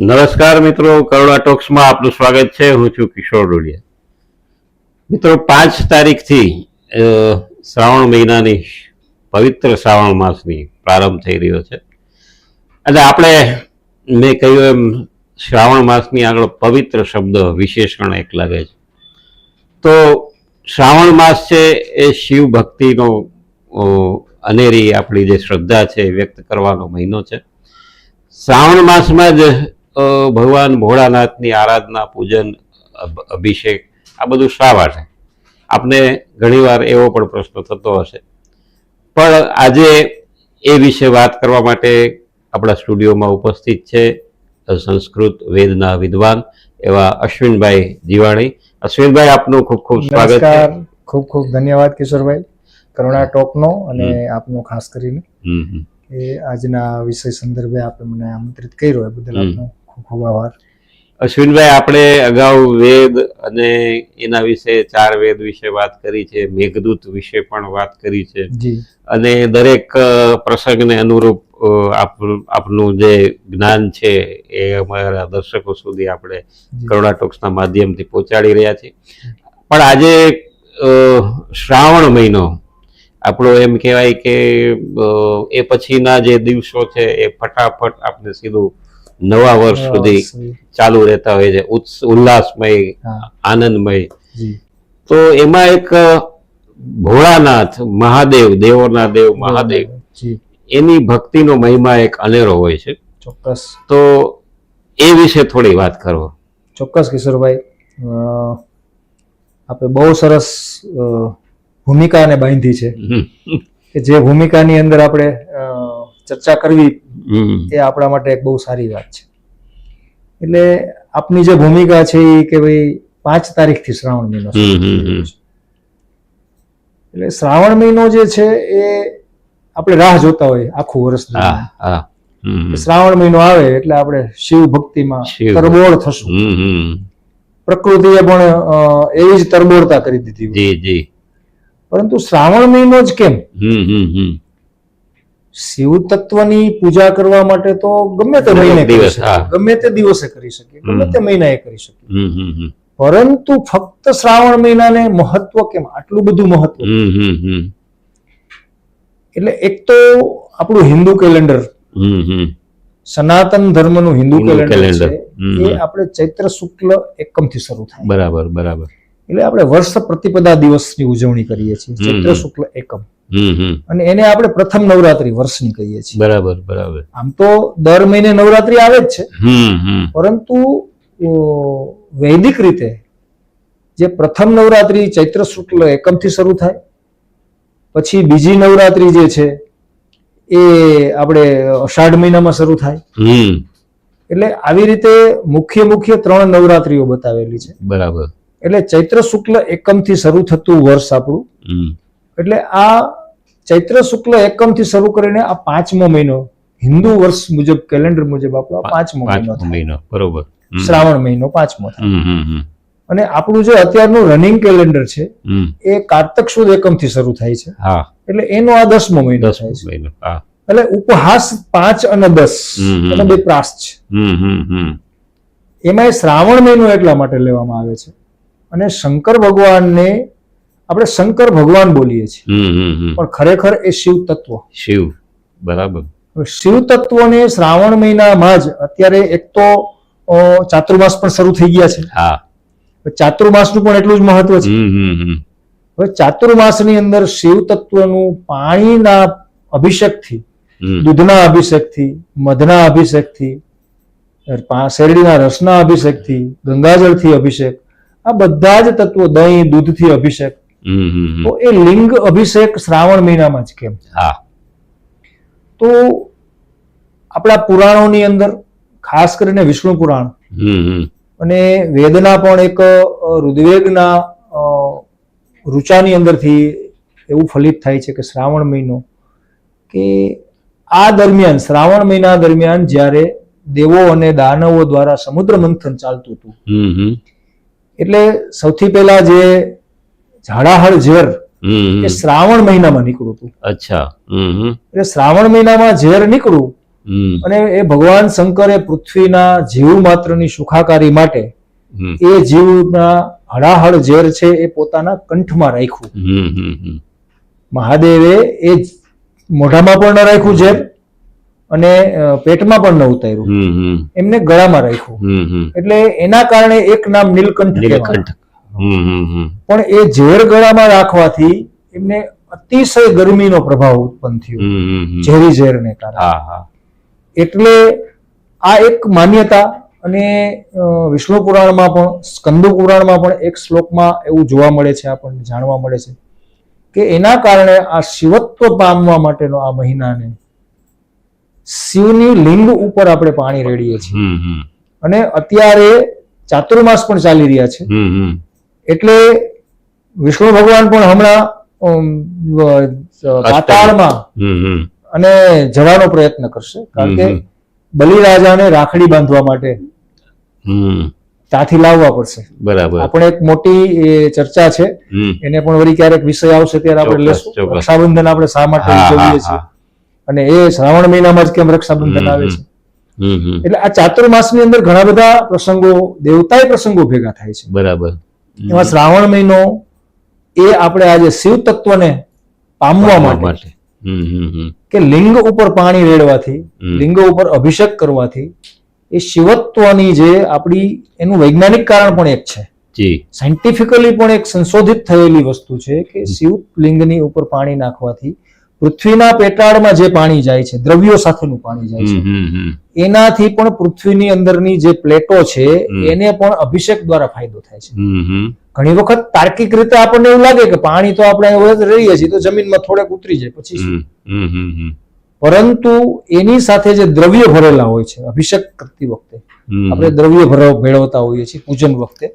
નમસ્કાર મિત્રો કરોડા ટોક્સમાં આપનું સ્વાગત છે. હું છું કિશોર ડોડિયા. મિત્રો, પાંચ તારીખથી શ્રાવણ મહિનાની પવિત્ર શ્રાવણ માસની પ્રારંભ થઈ રહ્યો છે. અને આપણે, મેં કહ્યું એમ, શ્રાવણ માસની આગળ પવિત્ર શબ્દ વિશેષણ એક લાગે છે. તો, શ્રાવણ માસ છે એ શિવ ભક્તિનો અનેરી આપણી જે શ્રદ્ધા છે એ વ્યક્ત કરવાનો મહિનો છે. શ્રાવણ માસમાં જ ભગવાન ભોળાનાથની આરાધના પૂજન અભિષેક આ બધું શા માટે? આપને ઘણીવાર એવો પણ પ્રશ્ન થતો હશે. પણ આજે એ વિશે વાત કરવા માટે આપણા સ્ટુડિયોમાં ઉપસ્થિત છે સંસ્કૃત વેદના વિદ્વાન એવા અશ્વિનભાઈ જીવાણી. અશ્વિનભાઈ આપનું ખૂબ ખૂબ સ્વાગત છે. ખૂબ ખૂબ ધન્યવાદ કિશોરભાઈ. કરુણા ટોકનો અને આપનો ખાસ કરીને. એ આજના વિષય સંદર્ભે આપે મને આમંત્રિત કર્યો એ બદલ આપનો ખૂબ ખૂબ આભાર. અશ્વિનભાઈ આપણે અગાઉ વેદ અને એના વિશે ચાર વેદ વિશે વાત કરી છે મેઘદૂત વિશે પણ વાત કરી છે. અને દરેક પ્રસંગને અનુરૂપ આપનું જે જ્ઞાન છે એ અમારા દર્શકો સુધી આપણે. કરુણા ટોક્સના માધ્યમથી પહોંચાડી રહ્યા છીએ. પણ આજે શ્રાવણ મહિનો આપણો એમ કહેવાય કે એ પછીના જે દિવસો છે એ ફટાફટ આપણે સીધું નવા વર્ષ સુધી. ચાલુ રહેતા હોય છે. ઉલ્લાસમય આનંદમય. તો એમાં એક ભોળાનાથ મહાદેવ દેવોના દેવ મહાદેવ એની ભક્તિનો મહિમા એક અનેરો હોય છે. ચોક્કસ. તો એ વિશે થોડી વાત કરો. ચોક્કસ કિશોરભાઈ. આપણે બહુ સરસ ભૂમિકાને બાંધી છે. કે જે ભૂમિકાની અંદર આપણે ચર્ચા કરવી. એ આપણા માટે એક બહુ સારી વાત છે. એટલે આપની જે ભૂમિકા છે એ કે ભાઈ પાંચ તારીખથી શ્રાવણ મહિનો. એટલે શ્રાવણ મહિનો જે છે એ આપણે રાહ જોતા હોય આખું વર્ષ. શ્રાવણ મહિનો આવે એટલે આપણે શિવ ભક્તિમાં તરબોળ થશું. પ્રકૃતિએ પણ એવી જ તરબોળતા કરી દીધી પરંતુ શ્રાવણ મહિનો જ કેમ? હમ હમ હમ. શિવ તત્વની પૂજા કરવા માટે તો ગમે તે મહિને કરી શકીએ ગમે તે દિવસે કરી શકીએ ગમે. તે મહિનાએ કરી શકીએ પરંતુ ફક્ત શ્રાવણ મહિનાને મહત્વ કેમ? આટલું બધું મહત્વ એટલે એક તો આપણું હિન્દુ કેલેન્ડર હમ હમ. સનાતન ધર્મનું હિન્દુ કેલેન્ડર છે એ આપણે ચૈત્ર શુક્લ એકમથી શરૂ થાય. બરાબર બરાબર. એટલે આપણે વર્ષ પ્રતિપદા દિવસની ઉજવણી કરીએ છીએ ચૈત્ર શુક્લ એકમ. અને એને આપણે પ્રથમ નવરાત્રી વર્ષની કહીએ છીએ. બરાબર બરાબર. આમ તો દર મહિને નવરાત્રી આવે જ છે. પરંતુ વૈદિક રીતે જે પ્રથમ નવરાત્રી ચૈત્ર શુક્લ એકમથી શરૂ થાય પછી બીજી નવરાત્રી જે છે એ આપણે અષાઢ મહિનામાં શરૂ થાય. એટલે આવી રીતે મુખ્ય મુખ્ય ત્રણ નવરાત્રીઓ બતાવેલી છે. બરાબર. એટલે ચૈત્ર શુક્લ એકમથી શરૂ થતું વર્ષ આપણું. એટલે આ ચૈત્ર શુક્લ એકમથી શરૂ કરીને આ પાંચમો મહિનો હિન્દુ વર્ષ મુજબ કેલેન્ડર મુજબ આપણો પાંચમો મહિનો મહિનો બરોબર. શ્રાવણ મહિનો પાંચમો અને આપણું જે અત્યારનું રનિંગ કેલેન્ડર છે એ કારતક સુદ એકમથી શરૂ થાય છે. હા. એટલે એનો આ દસમો મહિનો થાય છે. એટલે ઉપહાસ પાંચ અને દસ. એનો બે પ્રાસ છે. એમાં શ્રાવણ મહિનો એટલા માટે લેવામાં આવે છે. અને શંકર ભગવાનને આપણે શંકર ભગવાન બોલીએ છીએ. પણ ખરેખર એ શિવ તત્વ. શિવ બરાબર. શિવ તત્વને શ્રાવણ મહિનામાં જ અત્યારે એક તો ચાતુર્માસ પણ શરૂ થઈ ગયા છે. હા. ચાતુર્માસનું પણ એટલું જ મહત્વ છે. હવે ચાતુર્માસની અંદર શિવ તત્વનું પાણીના અભિષેકથી દૂધના અભિષેકથી મધના અભિષેકથી શેરડીના રસના અભિષેકથી ગંગાજળથી અભિષેક આ બધા જ તત્વો દહીં દૂધથી અભિષેક. તો એ લિંગ અભિષેક શ્રાવણ મહિનામાં જ કેમ? હા. તો આપણા પુરાણોની અંદર ખાસ કરીને વિષ્ણુ પુરાણ અને વેદના પણ એક અ, ઋગ્વેદના ઋચાની અંદરથી એવું ફલિત થાય છે કે શ્રાવણ મહિનો કે આ દરમિયાન શ્રાવણ મહિના દરમિયાન જ્યારે દેવો અને દાનવો દ્વારા સમુદ્ર મંથન ચાલતું હતું એટલે સૌથી પહેલા જે ઝાડાહળ ઝેર એ શ્રાવણ મહિનામાં નીકળ્યું હતું. અચ્છા એટલે શ્રાવણ મહિનામાં ઝેર નીકળ્યું અને એ ભગવાન શંકરે પૃથ્વીના જીવ માત્રની સુખાકારી માટે એ જીવના હળાહળ ઝેર છે એ પોતાના કંઠમાં રાખ્યું. મહાદેવે એ મોઢામાં પણ ન રાખ્યું ઝેર. અને પેટમાં પણ ન ઉતાર્યું. એમને ગળામાં રાખ્યું. એટલે એના કારણે એક નામ નીલકંઠ પણ એ ઝેર ગળામાં રાખવાથી એમને અતિશય ગરમીનો પ્રભાવ ઉત્પન્ન થયો. ઝેરી ઝેરને કારણે. એટલે આ એક માન્યતા અને વિષ્ણુ પુરાણમાં પણ સ્કંદ પુરાણમાં પણ એક શ્લોકમાં એવું જોવા મળે છે આપણને જાણવા મળે છે કે એના કારણે આ શિવત્વ પામવા માટેનો આ મહિનાને શિવની લિંગ ઉપર આપણે પાણી રેડીએ છીએ. અને અત્યારે ચાતુર્માસ પણ ચાલી રહ્યા છે. એટલે વિષ્ણુ ભગવાન પણ હમણાં પાતાળમાં અને જવાનો પ્રયત્ન કરશે. કારણ કે. બલિરાજાને રાખડી બાંધવા માટે તાથી ત્યાંથી લાવવા પડશે. બરાબર. આપણે એક મોટી ચર્ચા છે. એને પણ વળી ક્યારેક વિષય આવશે ત્યારે આપણે લેશું રક્ષાબંધન આપણે શા માટે ઉજવીએ છીએ? અને એ શ્રાવણ મહિનામાં જ કેમ રક્ષાબંધન આવે છે? એટલે આ ચાતુર્માસની અંદર ઘણા બધા પ્રસંગો દેવતાય પ્રસંગો ભેગા થાય છે. બરાબર. એમાં શ્રાવણ મહિનો એ આપણે આજે શિવ તત્વને પામવા માટે કે લિંગ ઉપર પાણી રેડવાથી. લિંગ ઉપર અભિષેક કરવાથી એ શિવત્વની જે આપણી એનું વૈજ્ઞાનિક કારણ પણ એક છે. સાયન્ટિફિકલી પણ એક સંશોધિત થયેલી વસ્તુ છે કે શિવલિંગની ઉપર પાણી નાખવાથી પૃથ્વીના પેટાળમાં જે પાણી જાય છે દ્રવ્યો સાથેનું પાણી જાય છે એનાથી પણ પૃથ્વીની અંદરની જે પ્લેટો છે એને પણ અભિષેક દ્વારા ફાયદો થાય છે. ઘણી વખત તાર્કિક રીતે આપણને એવું લાગે કે પાણી તો આપણે રહીએ છીએ તો જમીનમાં થોડેક ઉતરી જાય પછી પરંતુ એની સાથે જે દ્રવ્ય ભરેલા હોય છે અભિષેક કરતી વખતે આપણે દ્રવ્ય ભરાવ ભેળવતા હોઈએ છીએ પૂજન વખતે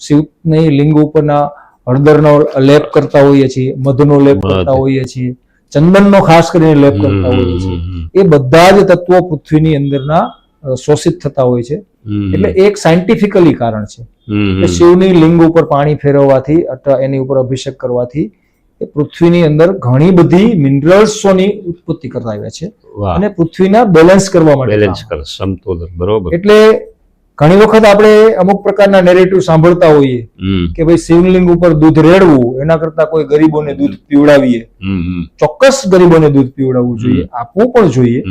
શિવની લિંગ ઉપરના હળદરનો લેપ કરતા હોઈએ છીએ મધનો લેપ કરતા હોઈએ છીએ ચંદનનો ખાસ કરીને લેપ કરતા હોઈએ છીએ. એ બધા જ તત્વો પૃથ્વીની અંદરના શોષિત થતા હોય છે. એટલે એક સાયન્ટિફિકલી કારણ છે. કે શિવની લિંગ ઉપર પાણી ફેરવવાથી અથવા એની ઉપર અભિષેક કરવાથી એ પૃથ્વીની અંદર ઘણી બધી મિનરલ્સોની ઉત્પત્તિ કરતા આવ્યા છે. અને પૃથ્વીના બેલેન્સ કરવા માટે બેલેન્સ કર સમતોલન બરોબર. એટલે ઘણી વખત આપણે અમુક પ્રકારના નેરેટિવ સાંભળતા હોઈએ કે ભાઈ શિવલિંગ ઉપર દૂધ રેડવું એના કરતા કોઈ ગરીબોને દૂધ પીવડાવીએ. ચોક્કસ ગરીબોને દૂધ પીવડાવવું જોઈએ આપવું પણ જોઈએ.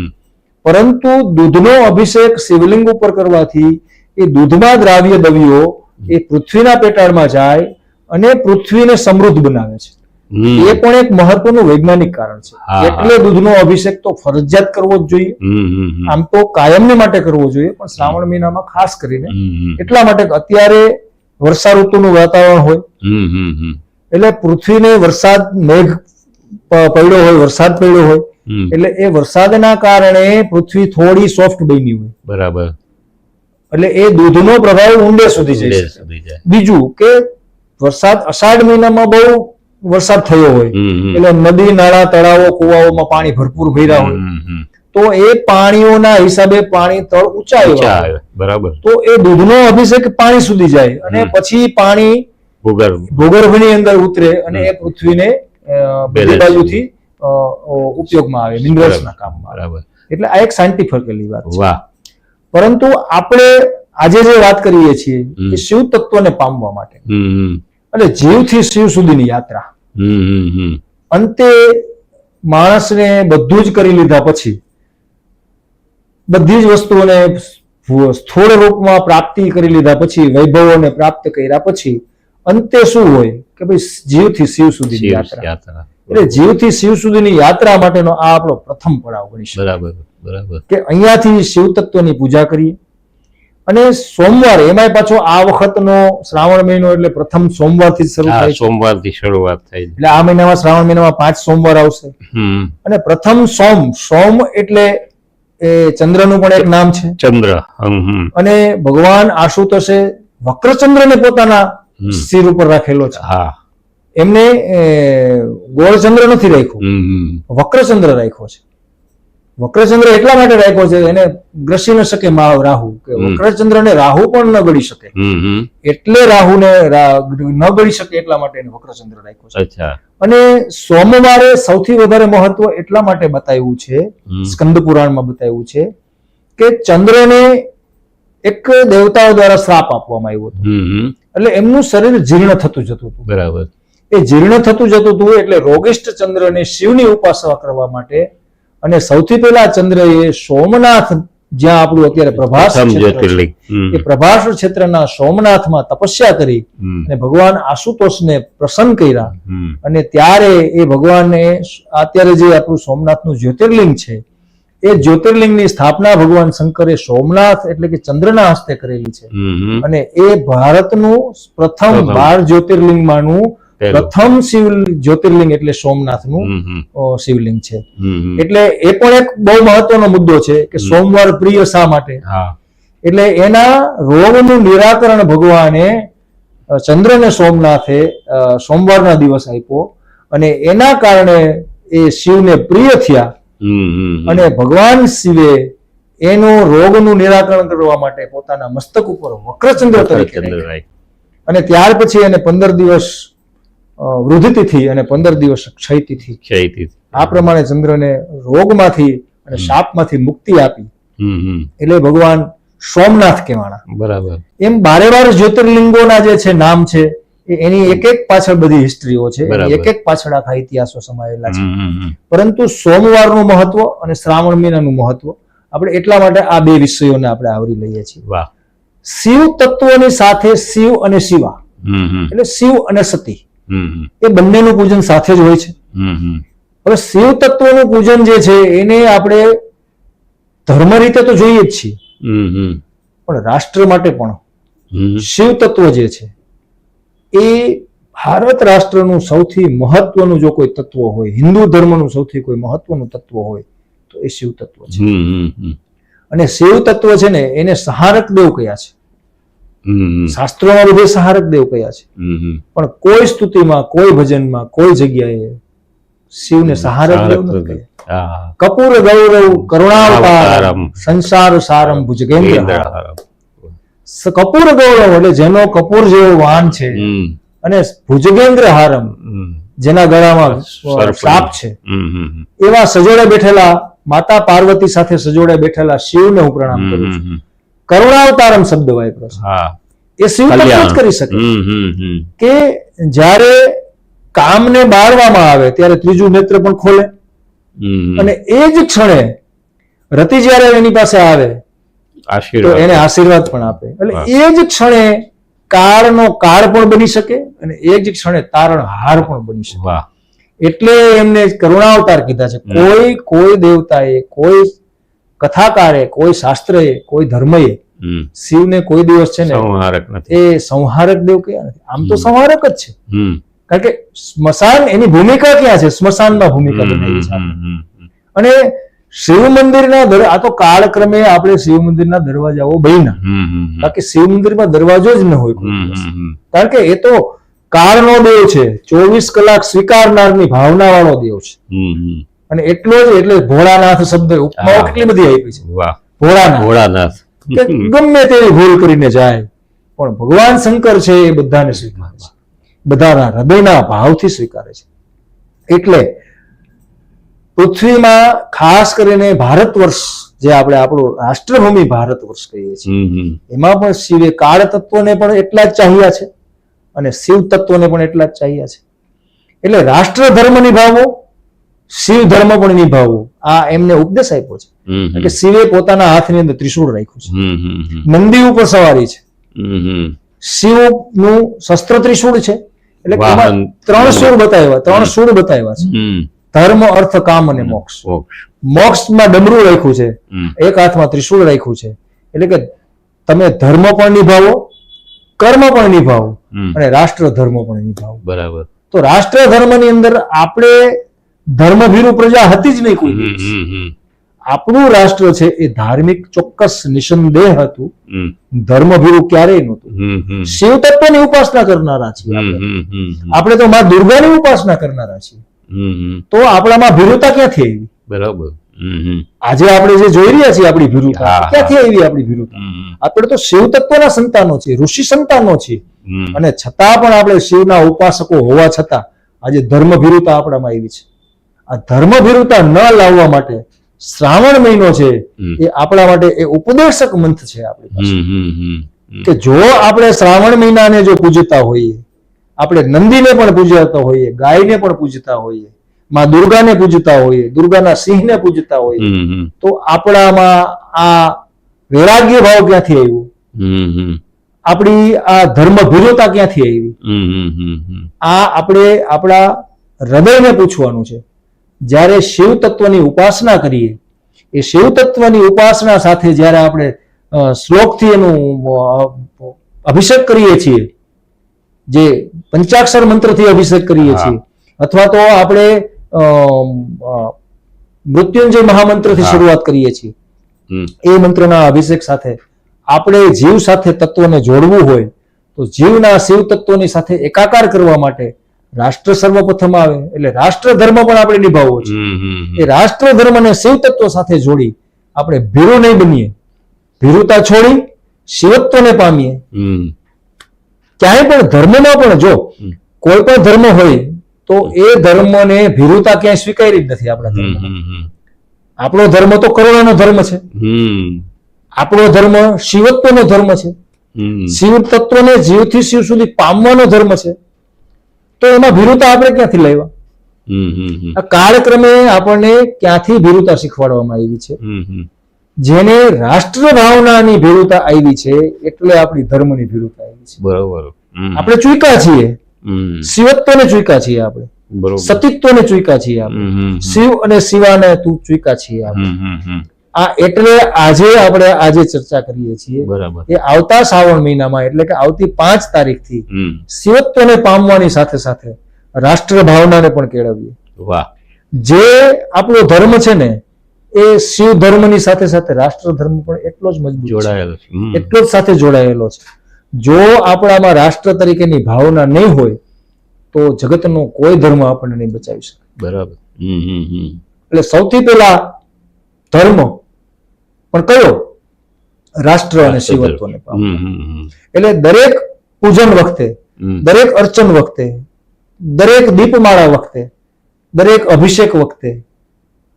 પરંતુ દૂધનો અભિષેક શિવલિંગ ઉપર કરવાથી એ દૂધમાં દ્રાવ્ય દવીઓ એ પૃથ્વીના પેટાળમાં જાય અને પૃથ્વીને સમૃદ્ધ બનાવે છે. એ પણ એક મહત્વનું વૈજ્ઞાનિક કારણ છે. એટલે દૂધનો અભિષેક તો ફરજિયાત કરવો જ જોઈએ. આમ તો કાયમને માટે કરવો જોઈએ પણ શ્રાવણ મહિનામાં ખાસ કરીને એટલા માટે અત્યારે વર્ષા ઋતુનું વાતાવરણ હોય. એટલે પૃથ્વીને વરસાદ મેઘ પડ્યો હોય વરસાદ પડ્યો હોય એટલે એ વરસાદના કારણે પૃથ્વી થોડી સોફ્ટ બની હોય. બરાબર. એટલે એ દૂધનો પ્રભાવ ઊંડે સુધી જઈ શકે. બીજું કે વરસાદ અષાઢ મહિનામાં બહુ વરસાદ થયો હોય એટલે નદી નાળા તળાવો કુવાઓમાં પાણી ભરપૂર ભર્યા હોય. તો એ પાણીઓના હિસાબે પાણી તળ ઊંચા બરાબર. તો એ દૂધનો અભિષેક પાણી સુધી જાય અને પછી પાણી ભૂગર્ભ. ભૂગર્ભની અંદર ઉતરે અને એ પૃથ્વીને બધી બાજુથી ઉપયોગમાં આવે મિનરલ્સના કામમાં બરાબર. એટલે આ એક સાયન્ટિફિકલી વાત છે. વાહ. પરંતુ આપણે આજે જે વાત કરીએ છીએ. એ શિવ તત્વને પામવા માટે. એટલે જીવથી શિવ સુધીની યાત્રા. અંતે માણસને બધું જ કરી લીધા પછી બધી જ વસ્તુઓને સ્થૂળ રૂપમાં પ્રાપ્તિ કરી લીધા પછી વૈભવોને પ્રાપ્ત કર્યા પછી અંતે શું હોય કે ભાઈ જીવથી શિવ સુધીની યાત્રા. યાત્રા. એટલે જીવથી શિવ સુધીની યાત્રા માટેનો આ આપણો પ્રથમ પડાવ ગણી બરાબર બરાબર. કે અહીંયાથી શિવ તત્વની પૂજા કરીએ. અને સોમવાર એમાંય પાછો આ વખતનો શ્રાવણ મહિનો એટલે પ્રથમ સોમવારથી શરૂ થાય સોમવારથી શરૂઆત થાય એટલે આ મહિનામાં શ્રાવણ મહિનામાં પાંચ સોમવાર આવશે. અને પ્રથમ સોમ સોમ એટલે એ ચંદ્રનું પણ એક નામ છે. ચંદ્ર અને ભગવાન આશુતોષે વક્રચંદ્રને પોતાના શિર ઉપર રાખેલો છે. હા. એમને ગોળચંદ્ર નથી રાખ્યો. વક્રચંદ્ર રાખ્યો છે. વક્રચંદ્ર એટલા માટે રાખ્યો છે એને ગ્રસી ન શકે મા- રાહુ કે વક્રચંદ્ર ને રાહુ પણ ન ગળી શકે. એટલે રાહુ ને ન ગળી શકે એટલા માટે એને વક્રચંદ્ર રાખ્યો છે. અને સોમવારે સૌથી વધારે મહત્વ એટલા માટે બતાવ્યું છે સ્કંદ પુરાણમાં બતાવ્યું છે કે ચંદ્રને એક દેવતાઓ દ્વારા શ્રાપ આપવામાં આવ્યો હતો. એટલે એમનું શરીર જીર્ણ થતું જતું હતું. બરાબર. એ જીર્ણ થતું જતું હતું એટલે રોગિષ્ઠ ચંદ્રને શિવની ઉપાસના કરવા માટે અને સૌથી પહેલા ચંદ્રએ સોમનાથ જ્યાં આપણું અત્યારે પ્રભાસ એ પ્રભાસ ક્ષેત્રના સોમનાથમાં તપસ્યા કરી અને ભગવાન આશુતોષને પ્રસન્ન કર્યા. અને ત્યારે એ ભગવાનને અત્યારે જે આપણું સોમનાથનું જ્યોતિર્લિંગ છે એ જ્યોતિર્લિંગની સ્થાપના ભગવાન શંકરે સોમનાથ એટલે કે ચંદ્રના હસ્તે કરેલી છે. અને એ ભારતનું પ્રથમ. બાર જ્યોતિર્લિંગમાંનું. પ્રથમ શિવ જ્યોતિર્લિંગ એટલે સોમનાથનું શિવલિંગ છે. એટલે એ પણ એક બહુ મહત્વનો મુદ્દો છે કે સોમવાર પ્રિય શા માટે? એટલે એના રોગનું નિરાકરણ ભગવાને ચંદ્રને સોમનાથે સોમવારના દિવસ આપ્યો અને એના કારણે એ શિવને પ્રિય થયા. અને ભગવાન શિવે એનો રોગનું નિરાકરણ કરવા માટે પોતાના મસ્તક ઉપર વક્રચંદ્ર તરીકે. અને ત્યાર પછી એને પંદર દિવસ અ, વૃદ્ધ તિથિ અને પંદર દિવસ ક્ષય તિથિ ક્ષયથી. આ પ્રમાણે ચંદ્રને રોગમાંથી અને શાપમાંથી મુક્તિ આપી. એટલે ભગવાન સોમનાથ કહેવાના. બરાબર. એમ બારે બાર જ્યોતિર્લિંગોના જે છે નામ છે એની એક એક પાછળ બધી હિસ્ટ્રીઓ છે એક એક પાછળ આખા ઇતિહાસો સમાયેલા છે. પરંતુ સોમવારનું મહત્વ અને શ્રાવણ મહિનાનું મહત્વ આપણે એટલા માટે આ બે વિષયોને આપણે આવરી લઈએ છીએ. વાહ. શિવ તત્વોની સાથે શિવ અને શિવા. એટલે શિવ અને સતી. એ બંનેનું પૂજન સાથે જ હોય છે. હવે શિવ તત્વનું પૂજન જે છે એને આપણે ધર્મ રીતે તો જોઈએ જ છીએ. પણ રાષ્ટ્ર માટે પણ શિવ તત્વ જે છે એ ભારત રાષ્ટ્રનું સૌથી મહત્વનું જો કોઈ તત્વ હોય હિન્દુ ધર્મનું સૌથી કોઈ મહત્વનું તત્વ હોય તો એ શિવ તત્વ છે. અને શિવ તત્વ છે ને એને સહારક દેવ કયા છે. શાસ્ત્રોમાં બધે સહારક દેવ કયા છે? પણ કોઈ સ્તુતિમાં કોઈ ભજનમાં કોઈ જગ્યાએ શિવને સહારક દેવ નથી કપૂર ગૌરવ કરુણાવતાર સંસાર સારમ ભુજગેન્દ્ર કપૂર ગૌરવ એટલે જેનો કપૂર જેવો વાન છે અને ભુજગેન્દ્ર હારમ જેના ગળામાં. સાપ છે. એવા સજોડે બેઠેલા માતા પાર્વતી સાથે સજોડે બેઠેલા શિવને હું પ્રણામ કરું છું. કરુણાવતારમ શબ્દ વાપરો છે એ શિવ તત્વ જ કરી શકે. કે જ્યારે કામને બાળવામાં આવે ત્યારે ત્રીજું નેત્ર પણ ખોલે. અને એ જ ક્ષણે રતિ જ્યારે એની પાસે આવે તો એને આશીર્વાદ પણ આપે. એટલે એ જ ક્ષણે કાળનો કાળ પણ બની શકે અને એ જ ક્ષણે તારણ હાર પણ બની શકે. એટલે એમને કરુણાવતાર કીધા છે. કોઈ કોઈ દેવતાએ કોઈ કથાકારે કોઈ શાસ્ત્રએ કોઈ ધર્મએ. શિવને કોઈ દિવસ છે ને સંહારક નથી. એ સંહારક દેવ કયા નથી? આમ તો સંહારક જ છે. કારણ કે સ્મશાન એની ભૂમિકા ક્યાં છે? સ્મશાનમાં ભૂમિકા બનાવી છે. અને શિવ મંદિરના દર- આ તો કાળક્રમે આપણે શિવ મંદિરના દરવાજાઓ બન્યા. બાકી શિવ મંદિરમાં દરવાજો જ ન હોય. કારણ કે એ તો કાળનો દેવ છે. ચોવીસ કલાક સ્વીકારનારની ભાવના વાળો દેવ છે. અને એટલો જ એટલે ભોળાનાથ શબ્દ ઉપમાઓ. કેટલી બધી આપી છે. ભોળાનાથ. ભોળાનાથ. ગમે તેવી ભૂલ કરીને જાય પણ ભગવાન શંકર છે એ બધાને સ્વીકારે છે. બધાના હૃદયના ભાવથી સ્વીકારે છે. એટલે પૃથ્વીમાં ખાસ કરીને ભારત વર્ષ જે આપણે આપણું રાષ્ટ્રભૂમિ ભારત વર્ષ કહીએ છીએ. એમાં પણ શિવે કાળ તત્વને પણ એટલા જ ચાહ્યા છે અને શિવ તત્વને પણ એટલા જ ચાહ્યા છે. એટલે રાષ્ટ્ર ધર્મ નિભાવવો શિવ ધર્મ પણ નિભાવવો. આ એમને ઉપદેશ આપ્યો છે. કે શિવે પોતાના હાથની અંદર ત્રિશુળ રાખ્યું છે. નંદી ઉપર સવારી છે. શિવનું શસ્ત્ર ત્રિશૂળ છે. એટલે. ત્રણ સુર બતાવ્યા ત્રણ સુર બતાવ્યા છે. ધર્મ અર્થ કામ અને મોક્ષ. મોક્ષ. મોક્ષમાં ડમરું રાખ્યું છે. એક હાથમાં ત્રિશૂળ રાખ્યું છે. એટલે કે તમે ધર્મ પણ નિભાવો કર્મ પણ નિભાવો અને રાષ્ટ્ર ધર્મ પણ નિભાવો. બરાબર. તો રાષ્ટ્ર ધર્મની અંદર આપણે ધર્મભીરુ પ્રજા હતી જ નહીં કોઈ. આપણું રાષ્ટ્ર છે એ ધાર્મિક ચોક્કસ નિસંદેહ હતું. ધર્મભીરુ ક્યારેય નહોતું. શિવ તત્વની ઉપાસના કરનારા છીએ આપણે. તો માં દુર્ગાની ઉપાસના કરનારા છીએ. તો આપણામાં ભીરુતા ક્યાંથી આવી? બરાબર. આજે આપણે જે જોઈ રહ્યા છીએ આપણી ભીરુતા. ક્યાંથી આવી આપણી ભીરુતા? આપણે તો શિવ તત્વના સંતાનો છીએ ઋષિ સંતાનો છીએ. અને છતાં પણ આપણે શિવના ઉપાસકો હોવા છતાં આજે ધર્મ ભીરુતા આપણામાં આવી છે. આ ધર્મ ભીરુતા ન લાવવા માટે શ્રાવણ મહિનો છે એ આપણા માટે એ ઉપદેશક મંથ છે આપણી પાસે. કે જો આપણે શ્રાવણ મહિનાને જો પૂજતા હોઈએ આપણે નંદીને પણ પૂજતા હોઈએ ગાયને પણ પૂજતા હોઈએ માં દુર્ગાને પૂજતા હોઈએ દુર્ગાના સિંહને પૂજતા હોઈએ તો આપણામાં આ વૈરાગ્ય ભાવ ક્યાંથી આવ્યો? આપણી આ ધર્મ ભીરુતા ક્યાંથી આવી? આ આપણે આપણા હૃદયને પૂછવાનું છે. જ્યારે શિવ તત્વની ઉપાસના કરીએ એ શિવ તત્વની ઉપાસના સાથે જ્યારે આપણે શ્લોકથી એનું અભિષેક કરીએ છીએ જે પંચાક્ષર મંત્રથી અભિષેક કરીએ છીએ અથવા તો આપણે મૃત્યુંજય મહામંત્રથી શરૂઆત કરીએ છીએ એ મંત્રના અભિષેક સાથે આપણે જીવ સાથે તત્વને જોડવું હોય તો જીવના શિવ તત્વની સાથે એકાકાર કરવા માટે રાષ્ટ્ર સર્વપ્રથમ આવે એટલે રાષ્ટ્ર ધર્મ પણ આપણે નિભાવવો છે. એ રાષ્ટ્ર ધર્મને શિવ તત્વ સાથે જોડી આપણે ભીરુ નહીં બનીએ. ભીરુતા છોડી શિવત્વને પામીએ. ક્યાંય પણ ધર્મમાં પણ જો કોઈ પણ ધર્મ હોય તો એ ધર્મને ભીરુતા ક્યાંય સ્વીકારી જ નથી આપણા હમ. આપણો ધર્મ તો કરુણાનો ધર્મ છે. હમ. આપણો ધર્મ શિવત્વનો ધર્મ છે. શિવ તત્વને જીવથી શિવ સુધી પામવાનો ધર્મ છે. તો એમાં ભીરુતા આપણે ક્યાંથી લાવ્યા. આ કાળક્રમે આપણને ક્યાંથી ભીરુતા શીખવાડવામાં આવી છે. જેને રાષ્ટ્ર ભાવનાની ભીરુતા આવી છે એટલે આપણી ધર્મની ભીરુતા આવી છે બરોબર આપણે ચૂકા છીએ. શિવત્વને ચૂકા છીએ આપણે બરોબર સતીત્વને ચૂકા છીએ આપણે. શિવ અને શિવાને તું ચૂકા છીએ આપણે. આ એટલે આજે આપણે આજે ચર્ચા કરીએ છીએ બરાબર. એ આવતા શ્રાવણ મહિનામાં એટલે કે આવતી પાંચ તારીખથી શિવત્વને પામવાની સાથે સાથે રાષ્ટ્ર ભાવનાને પણ કેળવીએ. વાહ. જે આપણો ધર્મ છે ને એ શિવ ધર્મની સાથે સાથે રાષ્ટ્ર ધર્મ પણ એટલો જ મજબૂત જોડાયેલો છે. એટલો જ સાથે જોડાયેલો છે. જો આપણામાં રાષ્ટ્ર તરીકેની ભાવના નહીં હોય તો જગતનો કોઈ ધર્મ આપણને નહીં બચાવી શકે. બરાબર. એટલે સૌથી પહેલા ધર્મ પણ કયો? રાષ્ટ્ર અને શિવત્વને. એટલે દરેક પૂજન વખતે દરેક અર્ચન વખતે દરેક દીપમાળા વખતે દરેક અભિષેક વખતે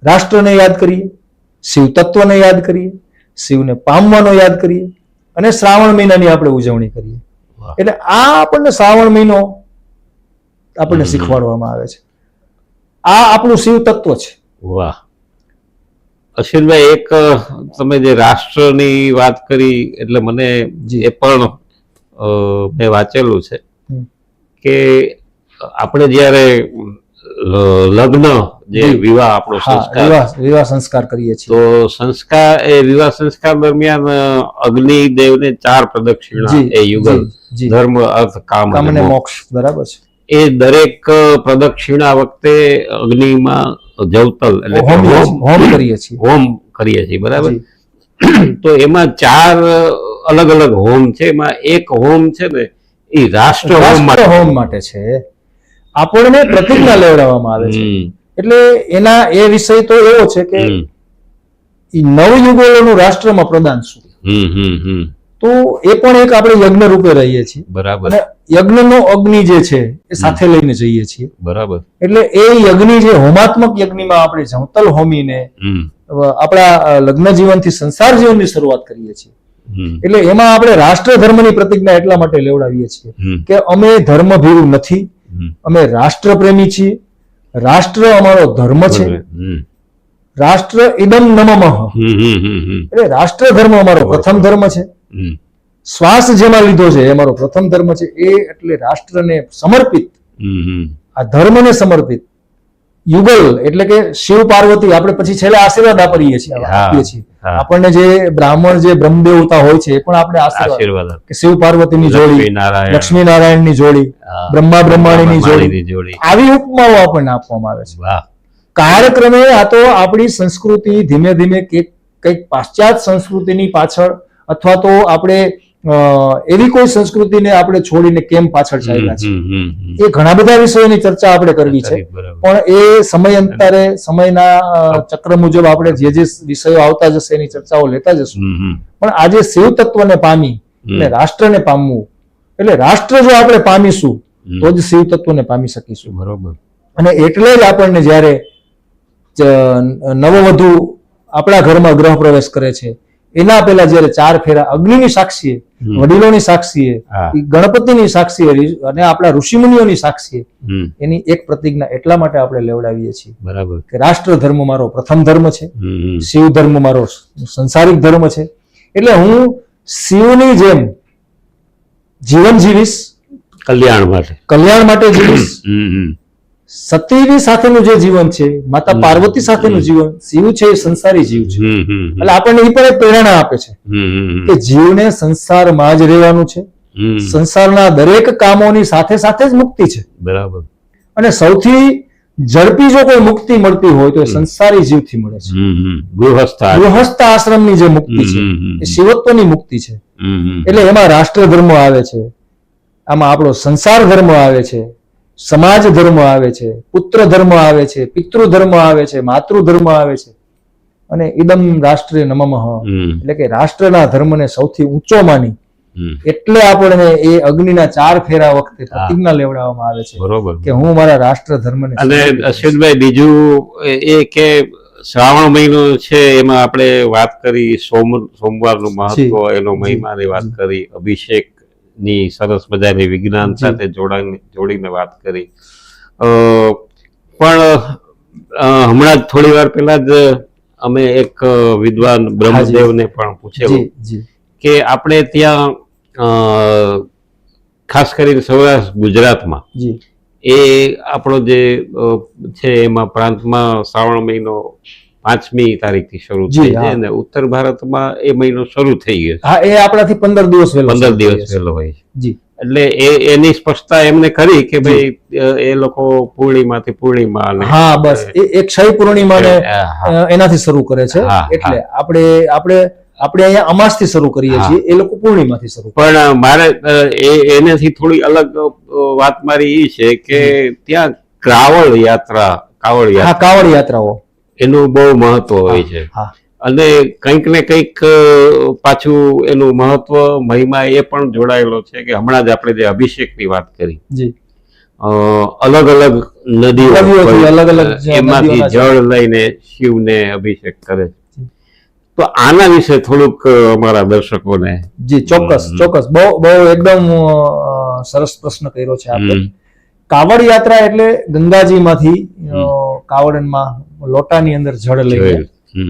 રાષ્ટ્રને યાદ કરીએ શિવ તત્વને યાદ કરીએ શિવને પામવાનો યાદ કરીએ અને શ્રાવણ મહિનાની આપણે ઉજવણી કરીએ. એટલે આ આપણને શ્રાવણ મહિનો આપણને શીખવાડવામાં આવે છે. આ આપણું શિવ તત્વ છે. વાહ. અશ્વિનભાઈ એક તમે જે રાષ્ટ્રની વાત કરી એટલે મને એ પણ મેં વાંચેલું છે કે આપણે જ્યારે લગ્ન જે વિવાહ આપણો સંસ્કાર વિવાહ સંસ્કાર કરીએ છીએ. તો સંસ્કાર એ વિવાહ સંસ્કાર દરમિયાન અગ્નિ દેવને ચાર પ્રદક્ષિણા એ યુગલ ધર્મ અર્થ કામ અને. મોક્ષ. બરાબર છે. એ દરેક પ્રદક્ષિણા વખતે અગ્નિમાં જવતલ એટલે હોમ હોમ કરીએ છીએ. હોમ કરીએ છીએ. બરાબર? તો એમાં ચાર અલગ અલગ હોમ છે એમાં એક હોમ છે ને એ રાષ્ટ્ર હોમ માટે. હોમ માટે છે. આપણને પ્રતિજ્ઞા લેવડાવવામાં આવે છે. એટલે એના એ વિષય તો એવો છે કે હમ, ઈ નવયુગોનું રાષ્ટ્રમાં પ્રદાન શું? હમ, હમ, હમ. તો એ પણ એક આપણે યજ્ઞ રૂપે રહીએ છીએ. બરાબર. યજ્ઞનો અગ્નિ જે છે એ સાથે લઈને જઈએ છીએ. બરાબર. એટલે એ યજ્ઞ જે હોમાત્મક યજ્ઞમાં આપણે જંતલ હોમીને હમ, આપણા લગ્ન જીવનથી સંસાર જીવનની શરૂઆત કરીએ છીએ. એટલે એમાં આપણે રાષ્ટ્ર ધર્મની પ્રતિજ્ઞા એટલા માટે લેવડાવીએ છીએ કે અમે ધર્મ ભીરુ નથી. અમે અમે રાષ્ટ્રપ્રેમી છીએ. રાષ્ટ્ર અમારો ધર્મ છે. રાષ્ટ્ર ઇદમ નમઃ. એટલે રાષ્ટ્ર ધર્મ અમારો પ્રથમ ધર્મ છે. શ્વાસ જેમાં લીધો છે એ મારો પ્રથમ ધર્મ છે એ એટલે રાષ્ટ્રને સમર્પિત. આ ધર્મને સમર્પિત. યુગલ એટલે કે શિવ પાર્વતી આપણે પછી છેલ્લે આશીર્વાદ આપીએ છીએ આપીએ છીએ. આપણને જે બ્રાહ્મણ જે બ્રહ્મદેવતા હોય છે એ પણ આપણે આશીર્વાદ. કે શિવ પાર્વતીની જોડી લક્ષ્મી નારાયણની જોડી. બ્રહ્મા બ્રહ્માણીની જોડી. જોડી. આવી ઉપમાઓ આપણને આપવામાં આવે છે. કાળક્રમે આ તો આપણી સંસ્કૃતિ ધીમે ધીમે કંઈક કંઈક પાશ્ચાત્ય સંસ્કૃતિની પાછળ અથવા તો આપણે એવી કોઈ સંસ્કૃતિને આપણે છોડીને કેમ પાછળ ચાલ્યા છે. એ ઘણા બધા વિષયોની ચર્ચા આપણે કરવી છે. પણ એ સમયાંતરે સમયના ચક્ર મુજબ આપણે જે જે વિષયો આવતા જશે એની ચર્ચાઓ લેતા જશું. પણ આજે શિવ તત્વને પામી. અને રાષ્ટ્રને પામવું એટલે રાષ્ટ્ર જો આપણે પામીશું તો જ શિવ તત્વને પામી શકીશું. બરોબર. અને એટલે જ આપણને જ્યારે નવવધુ આપણા ઘરમાં ગ્રહ પ્રવેશ કરે છે એના પહેલા જયારે ચાર ફેરા અગ્નિની સાક્ષીએ વડીલોની સાક્ષીએ ગણપતિની સાક્ષીએ અને આપણા ઋષિમુનિઓની સાક્ષીએ એની એક પ્રતિજ્ઞા એટલા માટે આપણે લેવડાવીએ છીએ બરાબર. કે રાષ્ટ્ર ધર્મ મારો પ્રથમ ધર્મ છે. શિવ ધર્મ મારો સંસારિક ધર્મ છે. એટલે હું શિવની જેમ જીવન જીવીશ કલ્યાણ માટે. કલ્યાણ માટે જીવીશ. સતીની સાથેનું જે જીવન છે માતા પાર્વતી સાથેનું જીવન શિવ છે એ સંસારી જીવ છે. એટલે આપણને એ પણ એક પ્રેરણા આપે છે કે જીવને સંસારમાં જ રહેવાનું છે. સંસારના દરેક કામોની સાથે સાથે જ મુક્તિ છે. બરાબર. અને સૌથી ઝડપી જો કોઈ મુક્તિ મળતી હોય તો એ સંસારી જીવથી મળે છે. ગૃહસ્થ આશ્રમની જે મુક્તિ છે એ શિવત્વની મુક્તિ છે. એટલે એમાં રાષ્ટ્ર ધર્મ આવે છે. આમાં આપણો સંસાર ધર્મ આવે છે. સમાજ ધર્મ આવે છે પુત્ર ધર્મ આવે છે પિતૃ ધર્મ આવે છે માતૃ ધર્મ આવે છે. અને ઇદમ રાષ્ટ્રે નમઃ. એટલે કે રાષ્ટ્રના ધર્મને સૌથી ઊંચો માની. એટલે આપણને એ અગ્નિના ચાર ફેરા વખતે પ્રતિજ્ઞા લેવડાવવામાં આવે છે બરોબર. કે હું મારા રાષ્ટ્ર ધર્મને અને અશ્વિનભાઈ બીજું એ કે શ્રાવણ મહિનો છે એમાં આપણે વાત કરી સોમ સોમવારનું મહત્વ એનો મહિમાની વાત કરી અભિષેક ની સરસ મજાની વિજ્ઞાન. સાથે જોડીને વાત કરી. પણ હમણાં જ થોડી વાર પહેલા જ અમે એક વિદ્વાન બ્રહ્મદેવને પણ પૂછેલું કે આપણે ત્યાં ખાસ કરીને સૌરાષ્ટ્ર ગુજરાતમાં એ આપણો જે છે એમાં પ્રાંતમાં શ્રાવણ મહિનો પાંચમી તારીખથી શરૂ થઈ છે અને ઉત્તર ભારતમાં એ મહિનો શરૂ થઈ ગયો હા એ આપણાથી પંદર દિવસ વહેલો પંદર દિવસ છે. પહેલો હોય છે. એટલે એ એની સ્પષ્ટતા એમને કરી કે ભાઈ એ લોકો પૂર્ણિમાથી પૂર્ણિમા હા બસ. એ ક્ષય. અ, એનાથી શરૂ કરે છે. એટલે આપણે આપણે આપણે અહીંયા અમાસથી શરૂ કરીએ છીએ. એ લોકો પૂર્ણિમાથી શરૂ પણ મારે એ એનાથી થોડી અલગ વાત મારી એ છે કે ત્યાં કાવડ યાત્રા કાવડ હા યાત્રા. કાવડ યાત્રાઓ. એનું બહુ મહત્વ હોય છે. અને કંઈક ને કંઈક પાછું એનું મહત્વ મહિમા એ પણ જોડાયેલો છે કે હમણાં જ આપણે જે અભિષેકની વાત કરી. અલગ અલગ નદીઓ અલગ અલગ એમાંથી જળ લઈને શિવને અભિષેક કરે છે. તો આના વિશે થોડુંક અમારા દર્શકોને જી ચોક્કસ ચોક્કસ. બહુ બહુ એકદમ સરસ પ્રશ્ન કર્યો છે આપણે કાવડ યાત્રા એટલે ગંગાજીમાંથી અ, કાવડમાં લોટાની અંદર જળ લઈને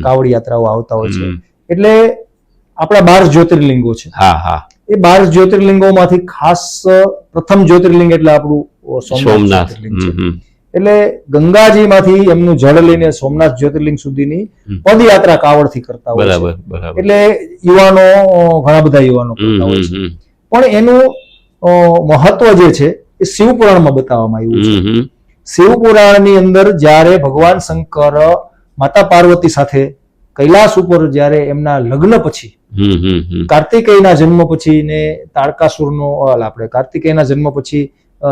કાવડ યાત્રાઓ આવતા હોય છે. એટલે આપણા બાર જ્યોતિર્લિંગો છે. એ બાર જ્યોતિર્લિંગોમાંથી ખાસ પ્રથમ જ્યોતિર્લિંગ એટલે આપણું સોમનાથ છે. એટલે ગંગાજીમાંથી એમનું જળ લઈને સોમનાથ જ્યોતિર્લિંગ સુધીની. પદયાત્રા કાવડથી કરતા હોય છે. એટલે યુવાનો ઘણા બધા યુવાનો કરતા હોય છે. પણ એનું મહત્વ જે છે એ શિવ પુરાણમાં બતાવવામાં આવ્યું છે. શિવ પુરાણની અંદર જ્યારે ભગવાન શંકર માતા પાર્વતી સાથે કૈલાસ ઉપર જ્યારે એમના લગ્ન પછી. કાર્તિકેયના જન્મ પછી ને તારકાસુરનો આપણે કાર્તિકેયના જન્મ પછી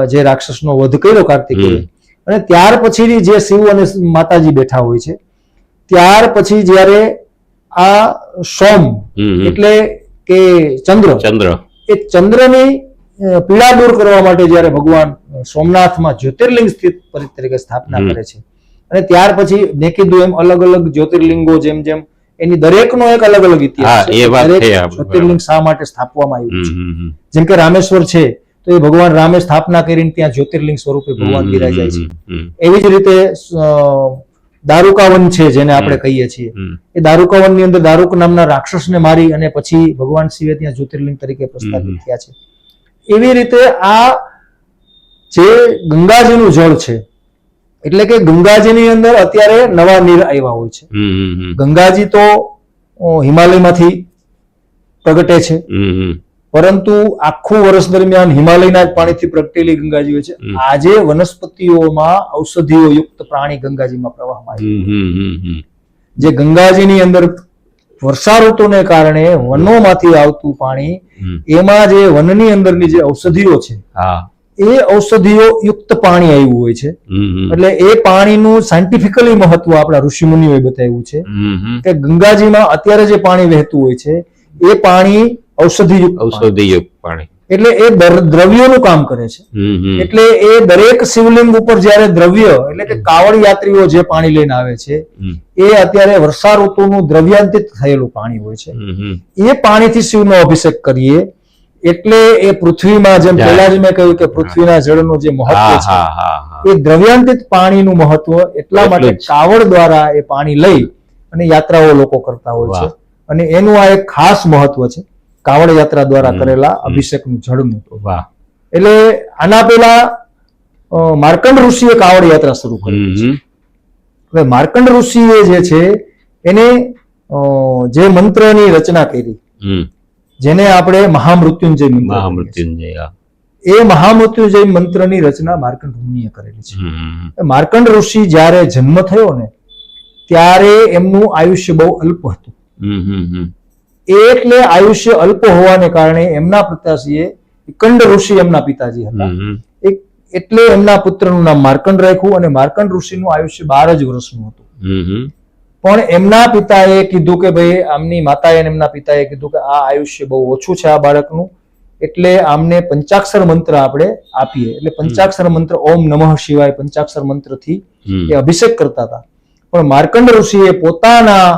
જે રાક્ષસનો વધ કર્યો કાર્તિકેય અને ત્યાર પછીની જે શિવ અને માતાજી બેઠા હોય છે ત્યાર પછી જ્યારે આ સોમ. એટલે કે ચંદ્ર ચંદ્ર એ ચંદ્રની પીડા દૂર કરવા માટે જ્યારે ભગવાન સોમનાથમાં જ્યોતિર્લિંગ સ્થિત તરીકે સ્થાપના કરે છે. અને ત્યાર પછી મેં કીધું એમ અલગ અલગ જ્યોતિર્લિંગો જેમ જેમ એની દરેકનો એક અલગ અલગ ઇતિહાસ છે. જ્યોતિર્લિંગ શા માટે સ્થાપવામાં આવ્યું છે. જેમ કે રામેશ્વર છે તો એ ભગવાન રામે સ્થાપના કરીને ત્યાં જ્યોતિર્લિંગ સ્વરૂપે ભગવાન બિરાજાય છે. એવી જ રીતે દારૂકાવન છે જેને આપણે કહીએ છીએ. એ દારૂકાવનની અંદર દારૂક નામના રાક્ષસને મારી અને પછી ભગવાન શિવે ત્યાં જ્યોતિર્લિંગ તરીકે પ્રસ્થાપિત થયા છે. એવી રીતે આ જે ગંગાજીનું જળ છે એટલે કે ગંગાજીની અંદર અત્યારે નવા નીર આવ્યા હોય છે. ગંગાજી તો હિમાલયમાંથી પ્રગટે છે. પરંતુ આખું વર્ષ દરમિયાન હિમાલયના જ પાણીથી પ્રગટેલી ગંગાજી હોય છે. આજે વનસ્પતિઓમાં ઔષધિઓ યુક્ત પ્રાણી ગંગાજીમાં પ્રવાહમાં આવે. જે ગંગાજીની અંદર વર્ષા ઋતુને કારણે વનોમાંથી આવતું પાણી. એમાં જે વનની અંદરની જે ઔષધિઓ છે એ ઔષધિઓ યુક્ત પાણી આવ્યું હોય છે. એટલે એ પાણીનું સાયન્ટિફિકલી મહત્વ આપણા ઋષિમુનિઓએ બતાવ્યું છે. કે ગંગાજીમાં અત્યારે જે પાણી વહેતું હોય છે એ પાણી ઔષધિયુક્ત ઔષધિયુક્ત પાણી એટલે એ દર- દ્રવ્યોનું કામ કરે છે. એટલે એ દરેક શિવલિંગ ઉપર જ્યારે દ્રવ્ય એટલે કે કાવડ યાત્રીઓ જે પાણી લઈને આવે છે એ અત્યારે વર્ષા ઋતુનું દ્રવ્યાંતિત થયેલું પાણી હોય છે. એ પાણીથી શિવનો અભિષેક કરીએ એટલે એ પૃથ્વીમાં જેમ પહેલા જ મેં કહ્યું કે પૃથ્વીના જળનું જે મહત્વ છે એ દ્રવ્યાંતિત પાણીનું મહત્વ એટલા માટે. કાવડ દ્વારા એ પાણી લઈ અને યાત્રાઓ લોકો કરતા હોય છે. અને એનું આ એક ખાસ મહત્વ છે. કાવડ યાત્રા દ્વારા કરેલા. અભિષેકનું જળનું વાહ એટલે આના પેલા માર્કંડ ઋષિએ કાવડ યાત્રા શરૂ કરી હમ. હવે માર્કંડ ઋષિએ જે છે એને જે મંત્રની રચના કરી જેને આપણે મહામૃત્યુંજય મંત્ર. મહામૃત્યુંજય. એ મહામૃત્યુંજય મંત્રની રચના માર્કંડ મુનિએ કરેલી છે. માર્કંડ ઋષિ જ્યારે જન્મ થયો ને ત્યારે એમનું આયુષ્ય બહુ અલ્પ હતું એટલે આયુષ્ય અલ્પ હોવાને કારણે એમના પિતાશ્રીએ કંડ ઋષિ એમના પિતાજી હતા. એટલે એમના પુત્રનું નામ માર્કંડ રાખ્યું અને માર્કંડ ઋષિનું આયુષ્ય બાર જ વર્ષનું હતું. પણ એમના પિતાએ કીધું કે ભાઈ આમની માતાએ એમના પિતાએ કીધું કે આ આયુષ્ય બહુ ઓછું છે આ બાળકનું એટલે આમને પંચાક્ષર મંત્ર આપણે આપીએ. એટલે પંચાક્ષર મંત્ર ઓમ નમઃ શિવાય પંચાક્ષર મંત્રથી. એ અભિષેક કરતા હતા. પણ માર્કંડ ઋષિએ પોતાના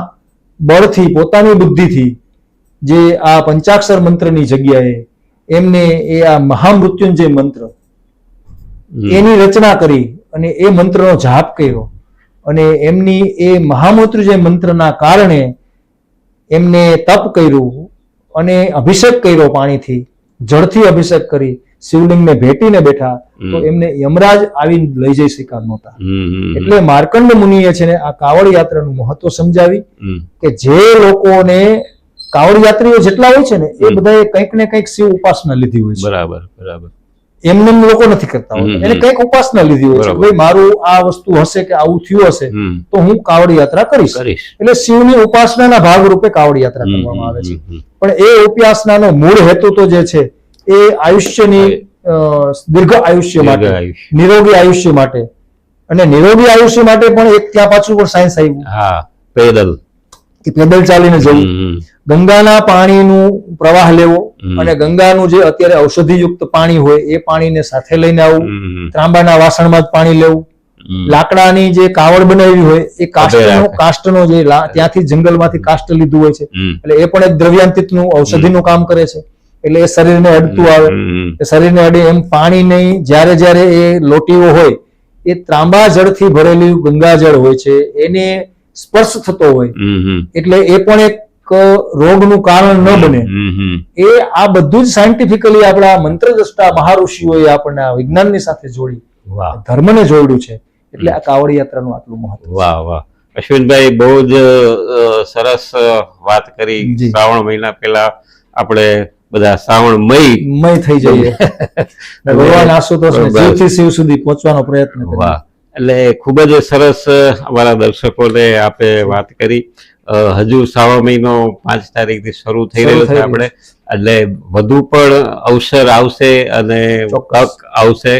બળથી પોતાની બુદ્ધિથી જે આ પંચાક્ષર મંત્રની જગ્યાએ એમને એ આ મહામૃત્યુંજય મંત્ર એની રચના કરી અને એ મંત્રનો જાપ કર્યો. અને એમની એ મહામૃત્યુંજય મંત્રના કારણે એમને તપ કર્યું અને અભિષેક કર્યો પાણીથી. જળથી અભિષેક કરી. શિવલિંગને ભેટીને બેઠા તો એમને યમરાજ આવી લઈ જઈ શકા નહોતા. એટલે માર્કંડ મુનિએ છે ને આ કાવડ યાત્રાનું મહત્વ સમજાવી કે જે લોકોને કાવડ યાત્રીઓ જેટલા હોય છે ને એ બધા બધાએ કંઈક ને કંઈક શિવ ઉપાસના લીધી હોય છે. બરાબર બરાબર. એમને એમ લોકો નથી કરતા હોય હમ. કંઈક ઉપાસના લીધી હોય છે ભાઈ મારું આ વસ્તુ હશે કે આવું થયું હશે તો હું કાવડ યાત્રા કરીશ. એટલે શિવની ઉપાસનાના ભાગરૂપે કાવડ યાત્રા કરવામાં આવે છે. પણ એ ઉપાસનાનો મૂળ હેતુ તો જે છે એ આયુષ્યની દીર્ઘ આયુષ્ય માટે નિરોગી આયુષ્ય માટે. અને નિરોગી આયુષ્ય માટે પણ એક ત્યાં પાછું પણ સાયન્સ આવ્યું. હા પેદલ. કે પેદલ ચાલીને જવું. ગંગાના પાણીનું પ્રવાહ લેવો. અને ગંગાનું જે અત્યારે ઔષધિયુક્ત પાણી હોય એ પાણીને સાથે લઈને આવવું ત્રાંબાના વાસણમાં જ પાણી લેવું લાકડાની જે કાવડ બનાવી હોય એ કાષ્ટનો. કાષ્ટનો જે ત્યાંથી જંગલમાંથી કાષ્ટ લીધું હોય છે. એટલે એ પણ એક દ્રવ્યાંતિતનું ઔષધિનું કામ કરે છે. એટલે એ શરીરને અડતું આવે. એ શરીરને અડે એમ પાણી નહીં જ્યારે જ્યારે એ લોટીઓ હોય એ ત્રાંબા જળથી ભરેલી ગંગાજળ હોય છે એને સ્પર્શ થતો હોય. એટલે એ પણ એક રોગનું કારણ ન બને. એ આ બધું જ સાયન્ટિફિકલી આપણા મંત્રદ્રષ્ટા મહાઋષિઓએ આપણને આ વિજ્ઞાનની સાથે જોડી ધર્મને જોડ્યું છે. એટલે આ કાવડ યાત્રાનું આટલું મહત્વ વાહ વાહ. અશ્વિનભાઈ બહુ જ સરસ વાત કરી. શ્રાવણ મહિના પહેલા આપણે બધા શ્રાવણ મય મય થઈ જઈએ. ભગવાન આશુતોષ. શિવથી શિવ સુધી પહોંચવાનો પ્રયત્ન વાહ. એટલે ખૂબ જ સરસ અમારા દર્શકોને આપે વાત કરી. હજુ સવા મહિનો પાંચ તારીખથી શરૂ થઈ રહ્યો છે આપણે. એટલે વધુ પણ અવસર આવશે અને ચોક્કસ. તક આવશે.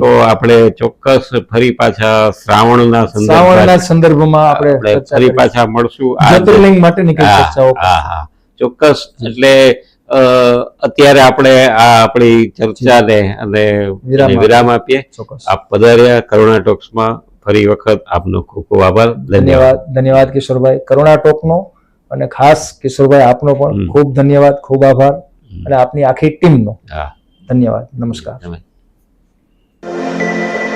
તો આપણે ચોક્કસ ફરી પાછા શ્રાવણના શ્રાવણના સંદર્ભમાં આપણે ફરી પાછા મળશું. જ્યોતિર્લિંગ માટેની ચર્ચાઓ હા, હા. ચોક્કસ. એટલે અત્યારે આપણે આ આપણી ચર્ચાને અને વિરામ આપીએ. આપ પધાર્યા કરુણા ટોક્સમાં. ફરી વખત આપનો ખૂબ ખૂબ આભાર. ધન્યવાદ. ધન્યવાદ. કિશોરભાઈ. કરુણા ટોકનો અને ખાસ કિશોરભાઈ આપનો પણ. ખૂબ ધન્યવાદ ખૂબ આભાર અને આપની આખી ટીમનો. ધન્યવાદ. નમસ્કાર.